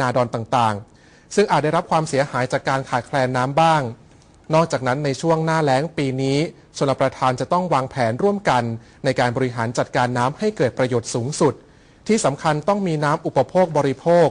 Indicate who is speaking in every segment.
Speaker 1: นาดอนต่างๆ ซึ่งอาจได้รับความเสียหายจากการขาดแคลนน้ำบ้าง นอกจากนั้นในช่วงหน้าแล้งปีนี้ชลประทานจะต้องวางแผนร่วมกัน ในการบริหารจัดการน้ำให้เกิดประโยชน์สูงสุด ที่สำคัญต้องมีน้ำอุปโภคบริโภค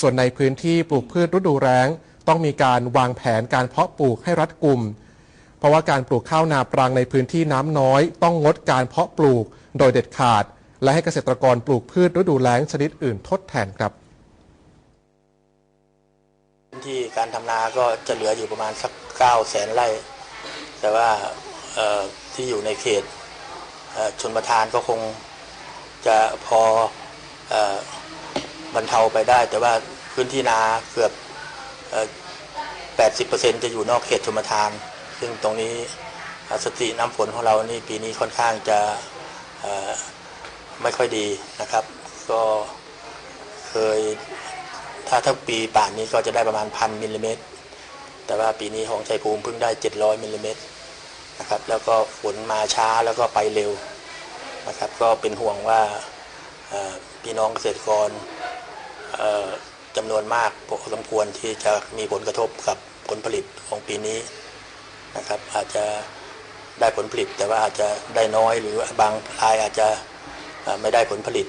Speaker 1: ส่วนในพื้นที่ปลูกพืชฤดูแล้ง ต้องมีการวางแผนการเพาะปลูกให้รัดกุม เพราะว่าการปลูกข้าวนาปรังในพื้นที่น้ำน้อย ต้องงดการเพาะปลูกโดยเด็ดขาด และให้เกษตรกรปลูกพืชฤดูแล้งชนิดอื่นทดแทนครับ
Speaker 2: ที่การทำนาก็จะเหลืออยู่ประมาณสัก9 0 0แสนไร่ แต่ว่าที่อยู่ในเขตชนประทานก็คงจะพออบรรเทาไปได้ แต่ว่าพื้นที่นาเกือบเอ่อ80%จะอยู่นอกเขตชนประทาน ซึ่งตรงนี้สติน้ำฝนของเรานี่ปีนี้ค่อนข้างจะไม่ค่อยดีนะครับ ก็เคย ถ้าถ้าปีป่านนี้ก็จะได้ประมาณพันมิลลิเมตร แต่ว่าปีนี้ของชัยภูมิเพิ่งได้ 700มิลลิเมตรนะครับ แล้วก็ฝนมาช้าแล้วก็ไปเร็วนะครับ ก็เป็นห่วงว่าพี่น้องเกษตรกรจำนวนมากพอสมควรที่จะมีผลกระทบกับผลผลิตของปีนี้นะครับ อาจจะได้ผลผลิตแต่ว่าอาจจะได้น้อยหรือบางรายอาจจะไม่ได้ผลผลิต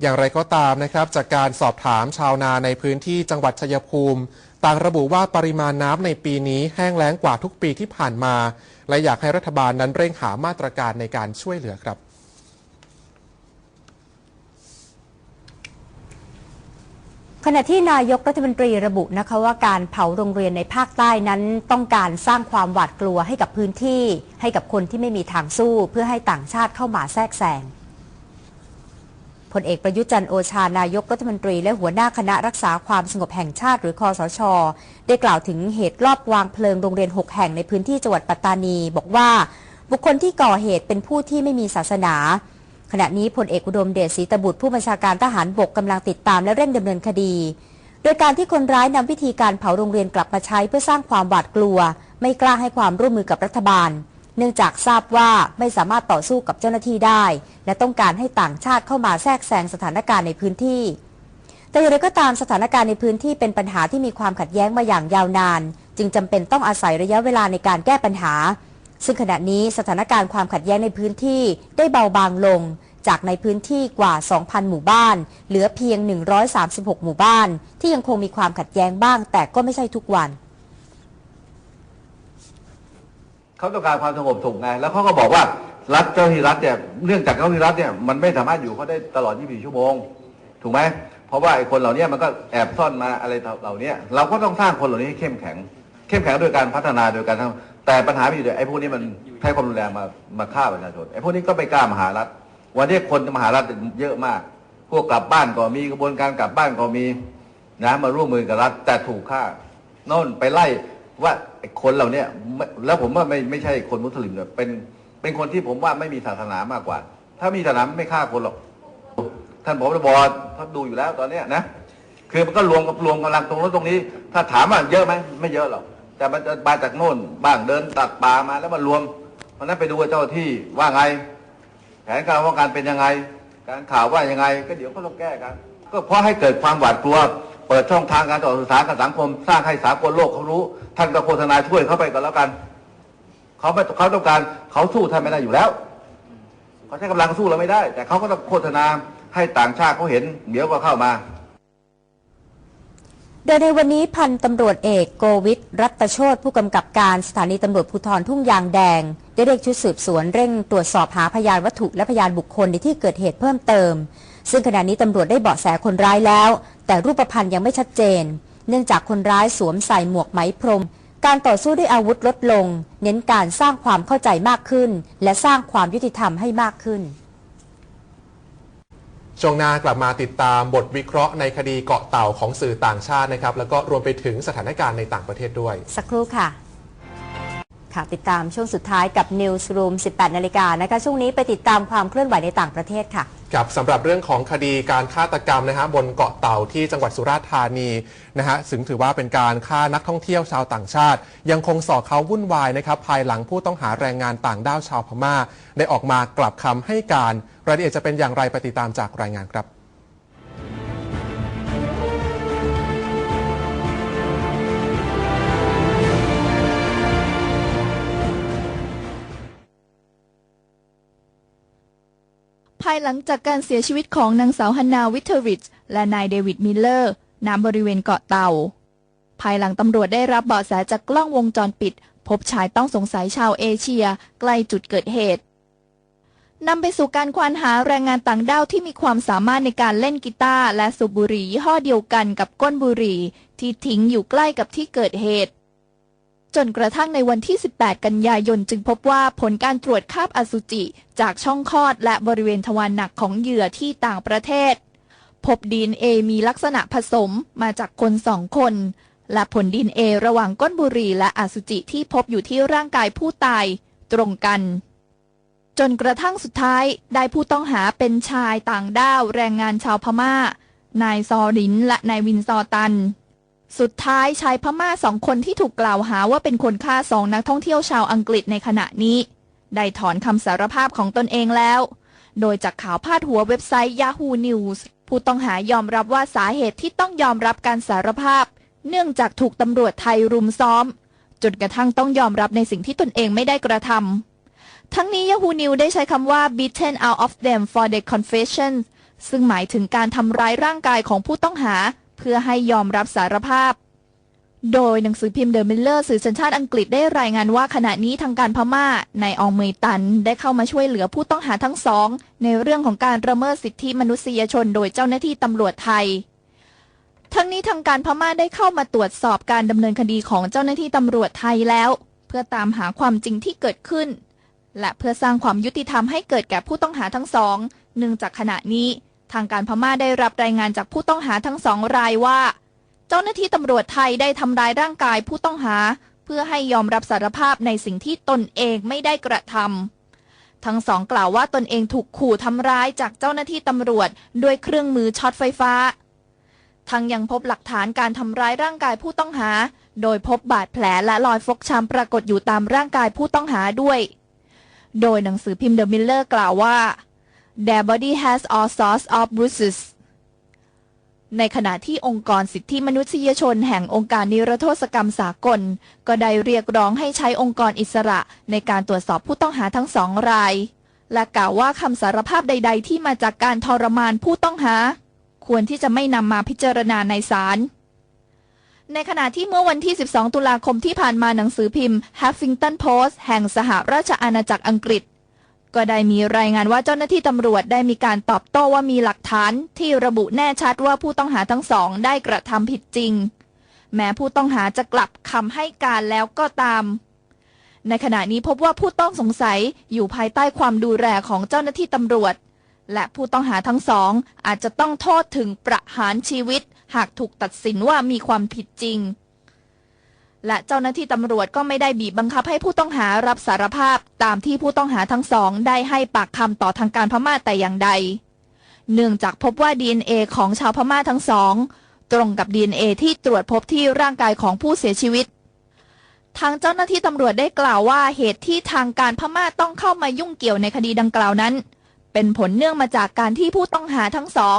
Speaker 1: อย่างไรก็ตามนะครับจากการสอบถามชาวนาในพื้นที่จังหวัดชัยภูมิ ต่างระบุว่าปริมาณน้ำในปีนี้แห้งแล้งกว่าทุกปีที่ผ่านมา และอยากให้รัฐบาลนั้นเร่งหามาตรการในการช่วยเหลือครับ
Speaker 3: ขณะที่นายกรัฐมนตรีระบุนะคะว่าการเผาโรงเรียนในภาคใต้นั้น ต้องการสร้างความหวาดกลัวให้กับพื้นที่ ให้กับคนที่ไม่มีทางสู้เพื่อให้ต่างชาติเข้ามาแทรกแซง พลเอกประยุจันโอชานายกรัฐมนตรี และหัวหน้าคณะรักษาความสงบแห่งชาติหรือคอสช ได้กล่าวถึงเหตุรอบวางเพลิงโรงเรียน 6 แห่งในพื้นที่จังหวัดปัตตานี บอกว่าบุคคลที่ก่อเหตุเป็นผู้ที่ไม่มีศาสนา ขณะนี้พลเอกอุดมเดชศรีตบุตรผู้บัญชาการทหารบกกำลังติดตามและเร่งดำเนินคดี โดยการที่คนร้ายนำวิธีการเผาโรงเรียนกลับมาใช้เพื่อสร้างความหวาดกลัว ไม่กล้าให้ความร่วมมือกับรัฐบาล เนื่องจากทราบว่าไม่สามารถต่อสู้กับเจ้าหน้าที่ได้ และต้องการให้ต่างชาติเข้ามาแทรกแซงสถานการณ์ในพื้นที่ แต่อย่างไรก็ตามสถานการณ์ในพื้นที่เป็นปัญหาที่มีความขัดแย้งมาอย่างยาวนาน จึงจำเป็นต้องอาศัยระยะเวลาในการแก้ปัญหา ซึ่งขณะนี้สถานการณ์ความขัดแย้งในพื้นที่ได้เบาบางลง จากในพื้นที่กว่า 2,000 หมู่บ้าน เหลือเพียง 136 หมู่บ้าน ที่ยังคงมีความขัดแย้งบ้าง แต่ก็ไม่ใช่ทุกวัน
Speaker 4: เขาต้องการความสงบสุขไง แล้วเขาก็บอกว่ารัฐเจ้าหน้าที่รัฐเนี่ยเนื่องจากเจ้าหน้าที่รัฐเนี่ยมันไม่สามารถอยู่เขาได้ตลอด 24 ชั่วโมง ถูกไหมเพราะว่าไอ้คนเหล่านี้มันก็แอบซ่อนมาอะไรเหล่านี้เราก็ต้องสร้างคนเหล่านี้ให้เข้มแข็ง เข้มแข็งโดยการพัฒนาโดยการทำแต่ปัญหาอยู่เดียวไอ้พวกนี้มันใช้ความรุนแรงมามาฆ่าประชาชนไอ้พวกนี้ก็ไม่กล้ามาหารัฐวันนี้คนมาหารัฐเยอะมาก พวกกลับบ้านก็มีกระบวนการกลับบ้านก็มีนะมาร่วมมือกับรัฐแต่ถูกฆ่าโน่นไปไล่ ว่าไอ้คนเหล่าเนี้ยไม่แล้วผมว่าไม่ไม่ใช่คนมุสลิมเนี่ยเป็นเป็นคนที่ผมว่าไม่มีศาสนามากกว่า ถ้ามีศาสนาไม่ฆ่าคนหรอกท่านผบตรเขาดูอยู่แล้วตอนเนี้ยนะคือมันก็รวมกับรวมกำลังตรงนู้นตรงนี้ ถ้าถามว่าเยอะไหมไม่เยอะหรอกแต่มันจะมาจากโน่นบ้างเดินตัดป่ามาแล้วมารวมเพราะนั้นไปดูเจ้าที่ว่าไง แผนการป้องกันเป็นยังไง การข่าวว่ายังไง ก็เดี๋ยวก็ต้องแก้กัน ก็เพราะให้เกิดความหวาดกลัว ปิดช่องทางการต่อสื่อสารกับสังคม สร้างให้สากลโลกเขารู้ ท่านก็โฆษณาช่วยเขาไปก่อนแล้วกันเขาไม่เขาต้องการเขาสู้ท่านไม่ได้อยู่แล้วเขาใช้กำลังสู้เราไม่ได้ แต่เขาก็ต้องโฆษณาให้ต่างชาติเขาเห็น เดี๋ยวก็เข้ามา
Speaker 3: โดยในวันนี้พันตำรวจเอกโกวิทรัตโชตผู้กำกับการสถานีตำรวจภูธรทุ่งยางแดง ได้เรียกชุดสืบสวนเร่งตรวจสอบหาพยานวัตถุและพยานบุคคลในที่เกิดเหตุเพิ่มเติม ซึ่งขณะนี้ตำรวจได้เบาะแสคนร้ายแล้ว แต่รูปพรรณยังไม่ชัดเจน เนื่องจากคนร้ายสวมใส่หมวกไหมพรม การต่อสู้ด้วยอาวุธลดลง เน้นการสร้างความเข้าใจมากขึ้น และสร้างความยุติธรรมให้มากขึ้น
Speaker 1: ช่วงหน้ากลับมาติดตามบทวิเคราะห์ในคดีเกาะเต่าของสื่อต่างชาตินะครับ แล้วก็รวมไปถึงสถานการณ์ในต่างประเทศด้วย
Speaker 3: สักครู่ค่ะ ค่ะ ติดตามช่วงสุดท้ายกับ Newsroom 18 นาฬิกานะคะ ช่วงนี้ไปติดตามความเคลื่อนไหวในต่างประเทศค่ะ
Speaker 1: ครับสำหรับเรื่องของคดีการฆาตกรรมนะฮะบนเกาะเต่าที่จังหวัดสุราษฎร์ธานีนะฮะซึ่งถือว่าเป็นการฆ่านักท่องเที่ยวชาวต่างชาติ ยังคงสอกเขาวุ่นวายนะครับภายหลังผู้ต้องหาแรงงานต่างด้าวชาวพม่า ได้ออกมากลับคำให้การรายละเอียดจะเป็นอย่างไรไปติดตามจากรายงานครับ
Speaker 5: ภายหลังจากการเสียชีวิตของนางสาวฮันนาวิทเทอริชและนายเดวิดมิลเลอร์ณบริเวณเกาะเต่า ภายหลังตำรวจได้รับเบาะแสจากกล้องวงจรปิด พบชายต้องสงสัยชาวเอเชียใกล้จุดเกิดเหตุนำไปสู่การควานหาแรงงานต่างด้าวที่มีความสามารถในการเล่นกีตาร์และสูบบุหรี่ยี่ห้อเดียวกันกับก้นบุหรี่ที่ทิ้งอยู่ใกล้กับที่เกิดเหตุ จนกระทั่งในวันที่ 18 กันยายนจึงพบว่าผลการตรวจคราบอสุจิ จากช่องคลอดและบริเวณทวารหนักของเหยื่อที่ต่างประเทศ พบดีเอมีลักษณะผสมมาจากคนสองคน และผลดีเอระหว่างก้นบุหรี่และอสุจิที่พบอยู่ที่ร่างกายผู้ตายตรงกัน จนกระทั่งสุดท้ายได้ผู้ต้องหาเป็นชายต่างด้าวแรงงานชาวพม่า นายซอรินและนายวินซอตัน สุดท้ายชายพม่าสองคนที่ถูกกล่าวหาว่าเป็นคนฆ่าสองนักท่องเที่ยวชาวอังกฤษในขณะนี้ ได้ถอนคำสารภาพของตนเองแล้ว โดยจากข่าวพาดหัวเว็บไซต์ Yahoo News ผู้ต้องหายอมรับว่าสาเหตุที่ต้องยอมรับการสารภาพ เนื่องจากถูกตำรวจไทยรุมซ้อม จนกระทั่งต้องยอมรับในสิ่งที่ตนเองไม่ได้กระทำทั้งนี้ Yahoo News ได้ใช้คำว่า beaten out of them for their confessions ซึ่งหมายถึงการทำร้ายร่างกายของผู้ต้องหา เพื่อให้ยอมรับสารภาพ โดยหนังสือพิมพ์เดอะมิลเลอร์สื่อสัญชาติอังกฤษได้รายงานว่าขณะนี้ทางการพม่าในอองเมยตันได้เข้ามาช่วยเหลือผู้ต้องหาทั้งสอง ในเรื่องของการละเมิดสิทธิมนุษยชนโดยเจ้าหน้าที่ตำรวจไทยทั้งนี้ทางการพม่าได้เข้ามาตรวจสอบการดำเนินคดีของเจ้าหน้าที่ตำรวจไทยแล้ว เพื่อตามหาความจริงที่เกิดขึ้น และเพื่อสร้างความยุติธรรมให้เกิดแก่ผู้ต้องหาทั้งสอง เนื่องจากขณะนี้ ทางการพม่าได้รับรายงานจากผู้ต้องหาทั้งสองรายว่า เจ้าหน้าที่ตำรวจไทยได้ทำร้ายร่างกายผู้ต้องหา เพื่อให้ยอมรับสารภาพในสิ่งที่ตนเองไม่ได้กระทำทั้งสองกล่าวว่าตนเองถูกขู่ทำร้ายจากเจ้าหน้าที่ตำรวจด้วยเครื่องมือช็อตไฟฟ้า ทั้งยังพบหลักฐานการทำร้ายร่างกายผู้ต้องหา โดยพบบาดแผลและรอยฟกช้ำปรากฏอยู่ตามร่างกายผู้ต้องหาด้วย โดยหนังสือพิมพ์ The Miller กล่าวว่า Their body has all sorts of bruises ในขณะที่องค์กรสิทธิมนุษยชนแห่งองค์การนิรโทษกรรมสากล ก็ได้เรียกร้องให้ใช้องค์กรอิสระในการตรวจสอบผู้ต้องหาทั้งสองราย และกล่าวว่าคำสารภาพใด ๆ ที่มาจากการทรมานผู้ต้องหา ควรที่จะไม่นำมาพิจารณาในศาลในขณะที่เมื่อวันที่ 12 ตุลาคมที่ผ่านมาหนังสือพิมพ์ Huffington Post แห่งสหราชอาณาจักรอังกฤษ ก็ได้มีรายงานว่าเจ้าหน้าที่ตำรวจได้มีการตอบโต้ว่ามีหลักฐานที่ระบุแน่ชัดว่าผู้ต้องหาทั้งสองได้กระทำผิดจริง แม้ผู้ต้องหาจะกลับคำให้การแล้วก็ตาม ในขณะนี้พบว่าผู้ต้องสงสัยอยู่ภายใต้ความดูแลของเจ้าหน้าที่ตำรวจ และผู้ต้องหาทั้งสองอาจจะต้องโทษถึงประหารชีวิต หากถูกตัดสินว่ามีความผิดจริง และเจ้าหน้าที่ตำรวจก็ไม่ได้บีบบังคับให้ผู้ต้องหารับสารภาพ ตามที่ผู้ต้องหาทั้งสอง ได้ให้ปากคำต่อทางการพม่าแต่อย่างใด เนื่องจากพบว่า DNA ของชาวพม่าทั้งสอง ตรงกับ DNA ที่ตรวจพบที่ร่างกายของผู้เสียชีวิต ทางเจ้าหน้าที่ตำรวจได้กล่าวว่าเหตุที่ทางการพม่าต้องเข้ามายุ่งเกี่ยวในคดีดังกล่าวนั้น เป็นผลเนื่องมาจากการที่ผู้ต้องหาทั้งสอง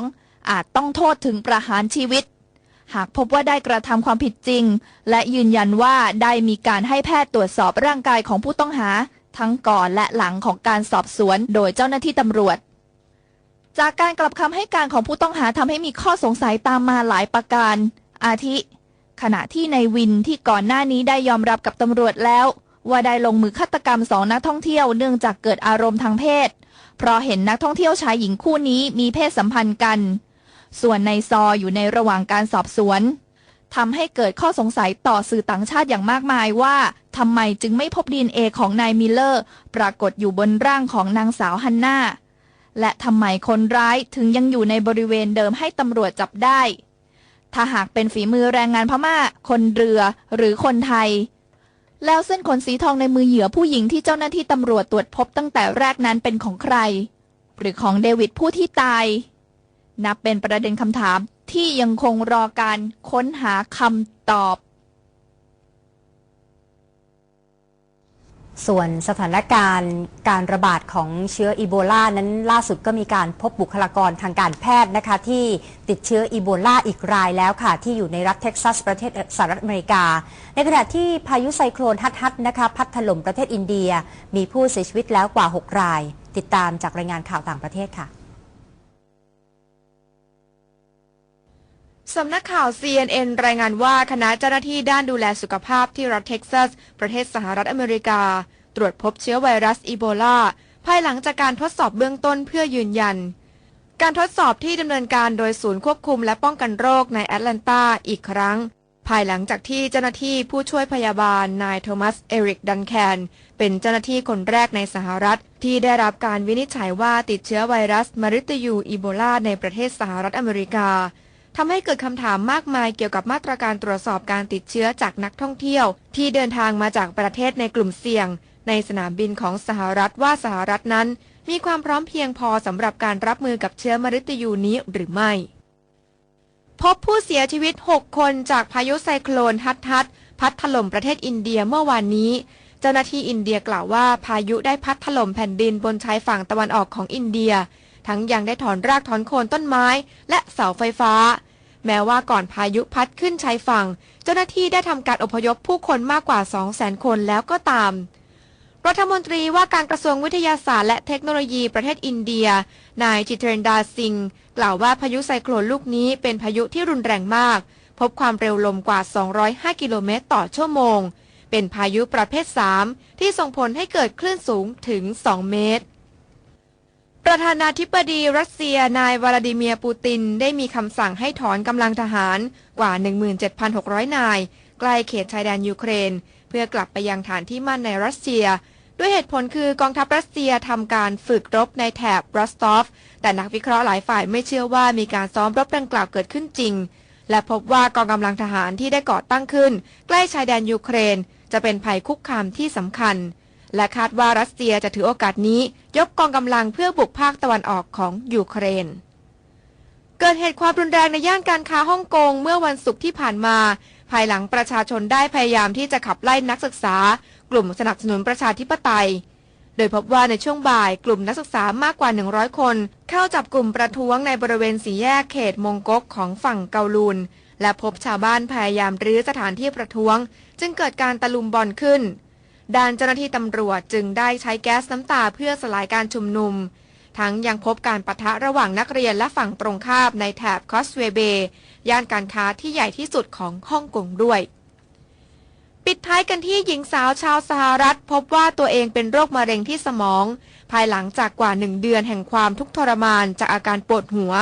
Speaker 5: อาจต้องโทษถึงประหารชีวิต หากพบว่าได้กระทำความผิดจริง และยืนยันว่าได้มีการให้แพทย์ตรวจสอบร่างกายของผู้ต้องหา ทั้งก่อนและหลังของการสอบสวนโดยเจ้าหน้าที่ตำรวจ จากการกลับคำให้การของผู้ต้องหาทำให้มีข้อสงสัยตามมาหลายประการ อาทิ ขณะที่ในวินที่ก่อนหน้านี้ได้ยอมรับกับตำรวจแล้ว ว่าได้ลงมือฆาตกรรมสองนักท่องเที่ยวเนื่องจากเกิดอารมณ์ทางเพศ เพราะเห็นนักท่องเที่ยวชายหญิงคู่นี้มีเพศสัมพันธ์กัน ส่วนในซออยู่ในระหว่างการสอบสวนทำให้เกิดข้อสงสัยต่อสื่อต่างชาติอย่างมากมายว่าทำไมจึงไม่พบดีเอของนายมิลเลอร์ ปรากฏอยู่บนร่างของนางสาวฮันนาและทำไมคนร้ายถึงยังอยู่ในบริเวณเดิมให้ตำรวจจับได้ ถ้าหากเป็นฝีมือแรงงานพม่า คนเรือ หรือคนไทย แล้วเส้นขนสีทองในมือเหยื่อผู้หญิงที่เจ้าหน้าที่ตำรวจตรวจพบตั้งแต่แรกนั้นเป็นของใคร หรือของเดวิดผู้ที่ตาย นับเป็นประเด็นคำถามที่ยังคงรอการค้นหาคำตอบ
Speaker 3: ส่วนสถานการณ์การระบาดของเชื้ออีโบลานั้นล่าสุดก็มีการพบบุคลากรทางการแพทย์นะคะ ที่ติดเชื้ออีโบลาอีกรายแล้วค่ะ ที่อยู่ในรัฐเท็กซัสประเทศสหรัฐอเมริกา ในขณะที่พายุไซโคลนฮัตฮัตนะคะพัดถล่มประเทศอินเดีย มีผู้เสียชีวิตแล้วกว่า 6 ราย ติดตามจากรายงานข่าวต่างประเทศค่ะ
Speaker 6: สำนักข่าว CNN รายงานว่าคณะเจ้าหน้าที่ด้านดูแลสุขภาพที่รัฐเท็กซัส ประเทศสหรัฐอเมริกา ตรวจพบเชื้อไวรัสอีโบลา ภายหลังจากการทดสอบเบื้องต้นเพื่อยืนยัน การทดสอบที่ดำเนินการโดยศูนย์ควบคุมและป้องกันโรคในแอตแลนตาอีกครั้ง ภายหลังจากที่เจ้าหน้าที่ผู้ช่วยพยาบาลนายโทมัส เอริก ดันแคน เป็นเจ้าหน้าที่คนแรกในสหรัฐ ที่ได้รับการวินิจฉัยว่าติดเชื้อไวรัสมาริตยูอีโบลาในประเทศสหรัฐอเมริกา ทำให้เกิดคำถามมากมายเกี่ยวกับมาตรการตรวจสอบการติดเชื้อจากนักท่องเที่ยว ที่เดินทางมาจากประเทศในกลุ่มเสี่ยง ในสนามบินของสหรัฐว่าสหรัฐนั้น มีความพร้อมเพียงพอสำหรับการรับมือกับเชื้อมฤตยูนี้หรือไม่ พบผู้เสียชีวิต 6 คนจากพายุไซโคลนฮัตฮัตพัดถล่มประเทศอินเดียเมื่อวานนี้ เจ้าหน้าที่อินเดียกล่าวว่าพายุได้พัดถล่มแผ่นดินบนชายฝั่งตะวันออกของอินเดีย ทั้งยังได้ถอนรากถอนโคนต้นไม้ และเสาไฟฟ้า แม้ว่าก่อนพายุพัดขึ้นชายฝั่ง เจ้าหน้าที่ได้ทำการอพยพผู้คนมากกว่า 200,000 คนแล้วก็ตาม รัฐมนตรีว่าการกระทรวงวิทยาศาสตร์และเทคโนโลยีประเทศอินเดีย นายจิเทรนดาซิงกล่าวว่าพายุไซโคลนลูกนี้เป็นพายุที่รุนแรงมาก พบความเร็วลมกว่า 205 กิโลเมตรต่อชั่วโมง เป็นพายุประเภท 3 ที่ส่งผลให้เกิดคลื่นสูงถึง 2 เมตร ประธานาธิบดีรัสเซียนายวลาดิเมียร์ปูติน ได้มีคำสั่งให้ถอนกำลังทหารกว่า 17,600 นาย ใกล้เขตชายแดนยูเครน เพื่อกลับไปยังฐานที่มั่นในรัสเซีย ด้วยเหตุผลคือกองทัพรัสเซียทำการฝึกรบในแถบรอสตอฟ แต่นักวิเคราะห์หลายฝ่ายไม่เชื่อว่ามีการซ้อมรบดังกล่าวเกิดขึ้นจริง และพบว่ากองกำลังทหารที่ได้ก่อตั้งขึ้น ใกล้ชายแดนยูเครน จะเป็นภัยคุกคามที่สำคัญ และคาดว่ารัสเซียจะถือโอกาสนี้ยกกองกำลังเพื่อบุกภาคตะวันออกของยูเครน เกิดเหตุความรุนแรงในย่านการค้าฮ่องกงเมื่อวันศุกร์ที่ผ่านมา ภายหลังประชาชนได้พยายามที่จะขับไล่นักศึกษา กลุ่มสนับสนุนประชาธิปไตย โดยพบว่าในช่วงบ่ายกลุ่มนักศึกษามากกว่า 100 คน เข้าจับกลุ่มประท้วงในบริเวณสี่แยกเขตมงกกของฝั่งเกาลูนและพบชาวบ้านพยายามรื้อสถานที่ประท้วง จึงเกิดการตะลุมบอลขึ้น ด้านเจ้าหน้าที่ตำรวจจึงได้ใช้แก๊สน้ำตาเพื่อสลายการชุมนุม ทั้งยังพบการปะทะระหว่างนักเรียนและฝั่งตรงข้ามในแถบคอสเวเบย์ย่านการค้าที่ใหญ่ที่สุดของฮ่องกงด้วย ปิดท้ายกันที่หญิงสาวชาวสหรัฐ พบว่าตัวเองเป็นโรคมะเร็งที่สมอง ภายหลังจากกว่าหนึ่งเดือนแห่งความทุกข์ทรมานจากอาการปวดหัว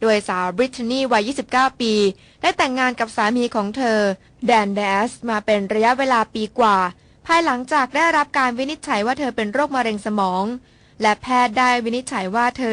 Speaker 6: โดยสาวบริตนีวัย 29 ปี ได้แต่งงานกับสามีของเธอ แดนแดสมาเป็นระยะเวลาปีกว่า ภายหลังจากได้รับการวินิจฉัยว่าเธอเป็นโรคมะเร็งสมอง และแพทย์ได้วินิจฉัยว่าเธอ